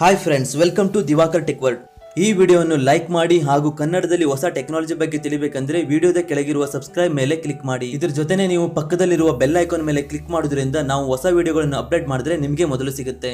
Hi friends welcome to Divakar tech world ಈ ವಿಡಿಯೋವನ್ನು like ಮಾಡಿ ಹಾಗೂ ಕನ್ನಡದಲ್ಲಿ ಹೊಸ ಟೆಕ್ನಾಲಜಿ ಬಗ್ಗೆ ತಿಳಿಬೇಕಂದ್ರೆ ವಿಡಿಯೋದ ಕೆಳಗಿರುವ ಸಬ್ಸ್ಕ್ರೈಬ್ ಮೇಲೆ ಕ್ಲಿಕ್ ಮಾಡಿ. ಇದ್ರ ಜೊತೆನೆ ನೀವು ಪಕ್ಕದಲ್ಲಿರುವ ಬೆಲ್ ಐಕಾನ್ ಮೇಲೆ ಕ್ಲಿಕ್ ಮಾಡೋದ್ರಿಂದ ನಾವು ಹೊಸ ವಿಡಿಯೋಗಳನ್ನು ಅಪ್ಡೇಟ್ ಮಾಡಿದ್ರೆ ನಿಮಗೆ ಮೊದಲು ಸಿಗುತ್ತೆ.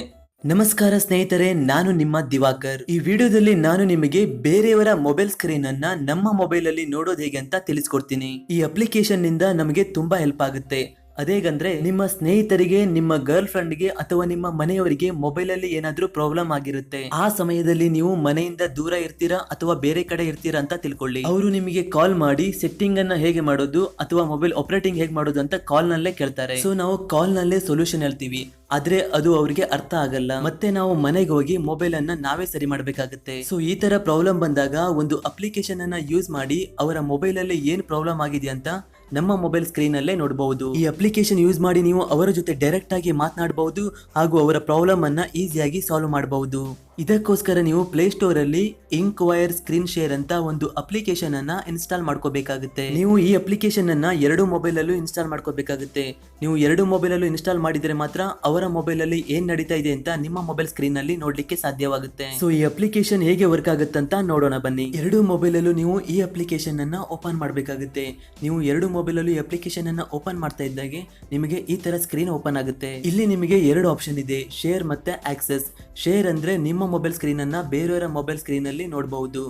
ನಮಸ್ಕಾರ ಸ್ನೇಹಿತರೆ, ನಾನು ನಿಮ್ಮ ದಿವಾಕರ್. ಈ ವಿಡಿಯೋದಲ್ಲಿ ನಾನು ನಿಮಗೆ ಬೇರೆಯವರ ಮೊಬೈಲ್ ಸ್ಕ್ರೀನ್ ಅನ್ನ ನಮ್ಮ ಮೊಬೈಲ್ ಅಲ್ಲಿ ನೋಡೋದು ಹೇಗೆ ಅಂತ ತಿಳಿಸ್ಕೊಡ್ತೀನಿ. ಈ ಅಪ್ಲಿಕೇಶನ್ನಿಂದ ನಮಗೆ ತುಂಬಾ ಹೆಲ್ಪ್ ಆಗುತ್ತೆ. ಅದೇಗಂದ್ರೆ ನಿಮ್ಮ ಸ್ನೇಹಿತರಿಗೆ, ನಿಮ್ಮ ಗರ್ಲ್ ಫ್ರೆಂಡ್ಗೆ ಅಥವಾ ನಿಮ್ಮ ಮನೆಯವರಿಗೆ ಮೊಬೈಲ್ ಅಲ್ಲಿ ಏನಾದ್ರೂ ಪ್ರಾಬ್ಲಮ್ ಆಗಿರುತ್ತೆ. ಆ ಸಮಯದಲ್ಲಿ ನೀವು ಮನೆಯಿಂದ ದೂರ ಇರ್ತೀರಾ ಅಥವಾ ಬೇರೆ ಕಡೆ ಇರ್ತೀರಾ ಅಂತ ತಿಳ್ಕೊಳ್ಳಿ. ಅವರು ನಿಮಗೆ ಕಾಲ್ ಮಾಡಿ ಸೆಟ್ಟಿಂಗ್ ಅನ್ನ ಹೇಗೆ ಮಾಡೋದು ಅಥವಾ ಮೊಬೈಲ್ ಆಪರೇಟಿಂಗ್ ಹೇಗೆ ಮಾಡೋದು ಅಂತ ಕಾಲ್ ನಲ್ಲೇ ಕೇಳ್ತಾರೆ. ಸೊ, ನಾವು ಕಾಲ್ ನಲ್ಲೇ ಸೊಲ್ಯೂಷನ್ ಹೇಳ್ತೀವಿ. ಆದ್ರೆ ಅದು ಅವರಿಗೆ ಅರ್ಥ ಆಗಲ್ಲ. ಮತ್ತೆ ನಾವು ಮನೆಗೆ ಹೋಗಿ ಮೊಬೈಲ್ ಅನ್ನ ನಾವೇ ಸರಿ ಮಾಡಬೇಕಾಗುತ್ತೆ. ಸೊ, ಈ ತರ ಪ್ರಾಬ್ಲಮ್ ಬಂದಾಗ ಒಂದು ಅಪ್ಲಿಕೇಶನ್ ಅನ್ನ ಯೂಸ್ ಮಾಡಿ ಅವರ ಮೊಬೈಲ್ ಅಲ್ಲಿ ಏನ್ ಪ್ರಾಬ್ಲಮ್ ಆಗಿದೆ ಅಂತ ನಮ್ಮ ಮೊಬೈಲ್ ಸ್ಕ್ರೀನ್ ಅಲ್ಲೇ ನೋಡಬಹುದು. ಈ ಅಪ್ಲಿಕೇಶನ್ ಯೂಸ್ ಮಾಡಿ ನೀವು ಅವರ ಜೊತೆ ಡೈರೆಕ್ಟ್ ಆಗಿ ಮಾತನಾಡಬಹುದು ಹಾಗೂ ಅವರ ಪ್ರಾಬ್ಲಮ್ ಅನ್ನ ಈಸಿಯಾಗಿ ಸಾಲ್ವ್ ಮಾಡಬಹುದು. ಇದಕ್ಕೋಸ್ಕರ ನೀವು ಪ್ಲೇಸ್ಟೋರಲ್ಲಿ ಇಂಕ್ ವೈರ್ ಸ್ಕ್ರೀನ್ ಶೇರ್ ಅಂತ ಒಂದು ಅಪ್ಲಿಕೇಶನ್ ಅನ್ನ ಇನ್ಸ್ಟಾಲ್ ಮಾಡ್ಕೋಬೇಕಾಗುತ್ತೆ. ನೀವು ಈ ಅಪ್ಲಿಕೇಶನ್ ಅನ್ನ ಎರಡು ಮೊಬೈಲ್ ಅಲ್ಲೂ ಇನ್ಸ್ಟಾಲ್ ಮಾಡ್ಕೋಬೇಕಾಗುತ್ತೆ. ನೀವು ಎರಡು ಮೊಬೈಲ್ ಅಲ್ಲೂ ಇನ್ಸ್ಟಾಲ್ ಮಾಡಿದ್ರೆ ಮಾತ್ರ ಅವರ ಮೊಬೈಲ್ ಅಲ್ಲಿ ಏನ್ ನಡೀತಾ ಇದೆ ಅಂತ ನಿಮ್ಮ ಮೊಬೈಲ್ ಸ್ಕ್ರೀನ್ ಅಲ್ಲಿ ನೋಡ್ಲಿಕ್ಕೆ ಸಾಧ್ಯವಾಗುತ್ತೆ. ಸೊ ಈ ಅಪ್ಲಿಕೇಶನ್ ಹೇಗೆ ವರ್ಕ್ ಆಗುತ್ತೆ ಅಂತ ನೋಡೋಣ ಬನ್ನಿ. ಎರಡು ಮೊಬೈಲ್ ಅಲ್ಲೂ ನೀವು ಈ ಅಪ್ಲಿಕೇಶನ್ ಅನ್ನ ಓಪನ್ ಮಾಡಬೇಕಾಗುತ್ತೆ. ನೀವು ಎರಡು ಮೊಬೈಲ್ ಅಲ್ಲೂ ಈ ಅಪ್ಲಿಕೇಶನ್ ಅನ್ನ ಓಪನ್ ಮಾಡ್ತಾ ಇದ್ದಾಗೆ ನಿಮಗೆ ಈ ತರ ಸ್ಕ್ರೀನ್ ಓಪನ್ ಆಗುತ್ತೆ. ಇಲ್ಲಿ ನಿಮಗೆ ಎರಡು ಆಪ್ಷನ್ ಇದೆ. ಶೇರ್ ಮತ್ತೆ ಆಕ್ಸೆಸ್ ಶೇರ್ ಅಂದರೆ ನಿಮ್ಮ ಮೊಬೈಲ್ ಸ್ಕ್ರೀನನ್ನು ಬೇರೆಯವರ ಮೊಬೈಲ್ ಸ್ಕ್ರೀನಲ್ಲಿ ನೋಡಬಹುದು.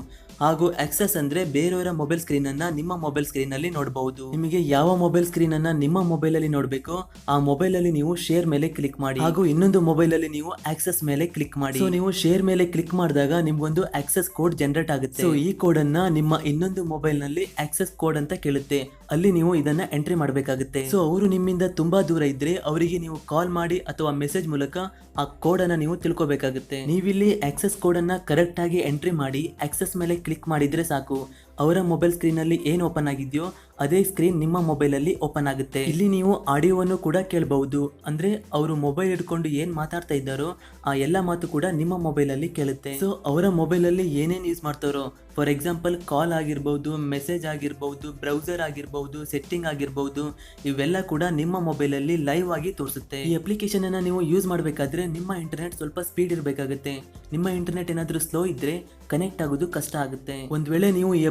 ಹಾಗೂ ಆಕ್ಸೆಸ್ ಅಂದ್ರೆ ಬೇರೆಯವರ ಮೊಬೈಲ್ ಸ್ಕ್ರೀನ್ ಅನ್ನ ನಿಮ್ಮ ಮೊಬೈಲ್ ಸ್ಕ್ರೀನ್ ಅಲ್ಲಿ ನೋಡಬಹುದು. ನಿಮಗೆ ಯಾವ ಮೊಬೈಲ್ ಸ್ಕ್ರೀನ್ ಅನ್ನ ನಿಮ್ಮ ಮೊಬೈಲ್ ಅಲ್ಲಿ ನೋಡಬೇಕು, ಆ ಮೊಬೈಲ್ ಅಲ್ಲಿ ನೀವು ಶೇರ್ ಮೇಲೆ ಕ್ಲಿಕ್ ಮಾಡಿ. ಹಾಗೂ ಇನ್ನೊಂದು ಮೊಬೈಲ್ ಅಲ್ಲಿ ನೀವು ಆಕ್ಸೆಸ್ ಮೇಲೆ ಕ್ಲಿಕ್ ಮಾಡಿ. ಸೊ ನೀವು ಶೇರ್ ಮೇಲೆ ಕ್ಲಿಕ್ ಮಾಡಿದಾಗ ನಿಮ್ಗೊಂದು ಆಕ್ಸೆಸ್ ಕೋಡ್ ಜನರೇಟ್ ಆಗುತ್ತೆ. ಸೊ ಈ ಕೋಡ್ ಅನ್ನ ನಿಮ್ಮ ಇನ್ನೊಂದು ಮೊಬೈಲ್ನಲ್ಲಿ ಆಕ್ಸೆಸ್ ಕೋಡ್ ಅಂತ ಕೇಳುತ್ತೆ. ಅಲ್ಲಿ ನೀವು ಇದನ್ನ ಎಂಟ್ರಿ ಮಾಡಬೇಕಾಗುತ್ತೆ. ಸೊ ಅವರು ನಿಮ್ಮಿಂದ ತುಂಬಾ ದೂರ ಇದ್ರೆ ಅವರಿಗೆ ನೀವು ಕಾಲ್ ಮಾಡಿ ಅಥವಾ ಮೆಸೇಜ್ ಮೂಲಕ ಆ ಕೋಡ್ ಅನ್ನ ನೀವು ತಿಳ್ಕೊಬೇಕಾಗುತ್ತೆ. ನೀವಿಲ್ಲಿ ಆಕ್ಸೆಸ್ ಕೋಡ್ ಅನ್ನ ಕರೆಕ್ಟ್ ಆಗಿ ಎಂಟ್ರಿ ಮಾಡಿ ಆಕ್ಸೆಸ್ ಮೇಲೆ ಕ್ಲಿಕ್ ಮಾಡಿದರೆ ಸಾಕು. ಅವರ ಮೊಬೈಲ್ ಸ್ಕ್ರೀನ್ ಅಲ್ಲಿ ಏನ್ ಓಪನ್ ಆಗಿದೆಯೋ, ಅದೇ ಸ್ಕ್ರೀನ್ ನಿಮ್ಮ ಮೊಬೈಲ್ ಅಲ್ಲಿ ಓಪನ್ ಆಗುತ್ತೆ. ಇಲ್ಲಿ ನೀವು ಆಡಿಯೋವನ್ನು ಕೂಡ ಕೇಳಬಹುದು. ಅಂದ್ರೆ ಅವರು ಮೊಬೈಲ್ ಹಿಡ್ಕೊಂಡು ಏನು ಮಾತಾಡ್ತಾ ಇದ್ದಾರೋ, ಆ ಎಲ್ಲ ಮಾತು ಕೂಡ ನಿಮ್ಮ ಮೊಬೈಲ್ ಅಲ್ಲಿ ಕೇಳುತ್ತೆ. ಸೊ ಅವರ ಮೊಬೈಲ್ ಅಲ್ಲಿ ಏನೇನ್ ಯೂಸ್ ಮಾಡ್ತಾರೋ ಫಾರ್ ಎಕ್ಸಾಂಪಲ್ ಕಾಲ್ ಆಗಿರ್ಬೋದು ಮೆಸೇಜ್ ಆಗಿರ್ಬೋದು ಬ್ರೌಸರ್ ಆಗಿರ್ಬೋದು ಸೆಟ್ಟಿಂಗ್ ಆಗಿರ್ಬೋದು, ಇವೆಲ್ಲ ಕೂಡ ನಿಮ್ಮ ಮೊಬೈಲ್ ಅಲ್ಲಿ ಲೈವ್ ಆಗಿ ತೋರಿಸುತ್ತೆ. ಈ ಅಪ್ಲಿಕೇಶನ್ ಅನ್ನ ನೀವು ಯೂಸ್ ಮಾಡಬೇಕಾದ್ರೆ ನಿಮ್ಮ ಇಂಟರ್ನೆಟ್ ಸ್ವಲ್ಪ ಸ್ಪೀಡ್ ಇರಬೇಕಾಗುತ್ತೆ. ನಿಮ್ಮ ಇಂಟರ್ನೆಟ್ ಏನಾದರೂ ಸ್ಲೋ ಇದ್ರೆ ಕನೆಕ್ಟ್ ಆಗೋದು ಕಷ್ಟ ಆಗುತ್ತೆ. ಒಂದ್ ವೇಳೆ ನೀವು ಈ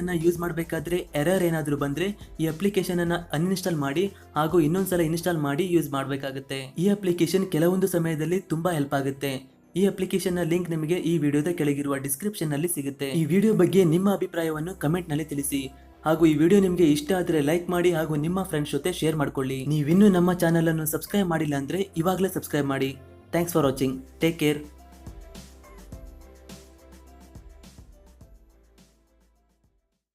ಅನ್ನ ಯೂಸ್ ಮಾಡಬೇಕಾದ್ರೆ ಎರರ್ ಏನಾದ್ರೂ ಬಂದ್ರೆ ಈ ಅಪ್ಲಿಕೇಶನ್ ಅನ್ನ ಅನ್ಇನ್ಸ್ಟಾಲ್ ಮಾಡಿ ಹಾಗೂ ಇನ್ನೊಂದ್ಸಲ ಇನ್ಸ್ಟಾಲ್ ಮಾಡಿ ಯೂಸ್ ಮಾಡಬೇಕಾಗುತ್ತೆ. ಈ ಅಪ್ಲಿಕೇಶನ್ ಕೆಲವೊಂದು ಸಮಯದಲ್ಲಿ ತುಂಬಾ ಹೆಲ್ಪ್ ಆಗುತ್ತೆ. ಈ ಅಪ್ಲಿಕೇಶನ್ನ ಲಿಂಕ್ ನಿಮಗೆ ಈ ವಿಡಿಯೋದ ಕೆಳಗಿರುವ ಡಿಸ್ಕ್ರಿಪ್ಷನ್ನಲ್ಲಿ ಸಿಗುತ್ತೆ. ಈ ವಿಡಿಯೋ ಬಗ್ಗೆ ನಿಮ್ಮ ಅಭಿಪ್ರಾಯವನ್ನು ಕಮೆಂಟ್ನಲ್ಲಿ ತಿಳಿಸಿ. ಹಾಗೂ ಈ ವಿಡಿಯೋ ನಿಮಗೆ ಇಷ್ಟ ಆದರೆ ಲೈಕ್ ಮಾಡಿ ಹಾಗೂ ನಿಮ್ಮ ಫ್ರೆಂಡ್ಸ್ ಜೊತೆ ಶೇರ್ ಮಾಡ್ಕೊಳ್ಳಿ. ನೀವಿನ್ನೂ ನಮ್ಮ ಚಾನಲ್ ಅನ್ನು ಸಬ್ಸ್ಕ್ರೈಬ್ ಮಾಡಿಲ್ಲ ಅಂದ್ರೆ ಇವಾಗಲೇ ಸಬ್ಸ್ಕ್ರೈಬ್ ಮಾಡಿ. Thanks for watching take care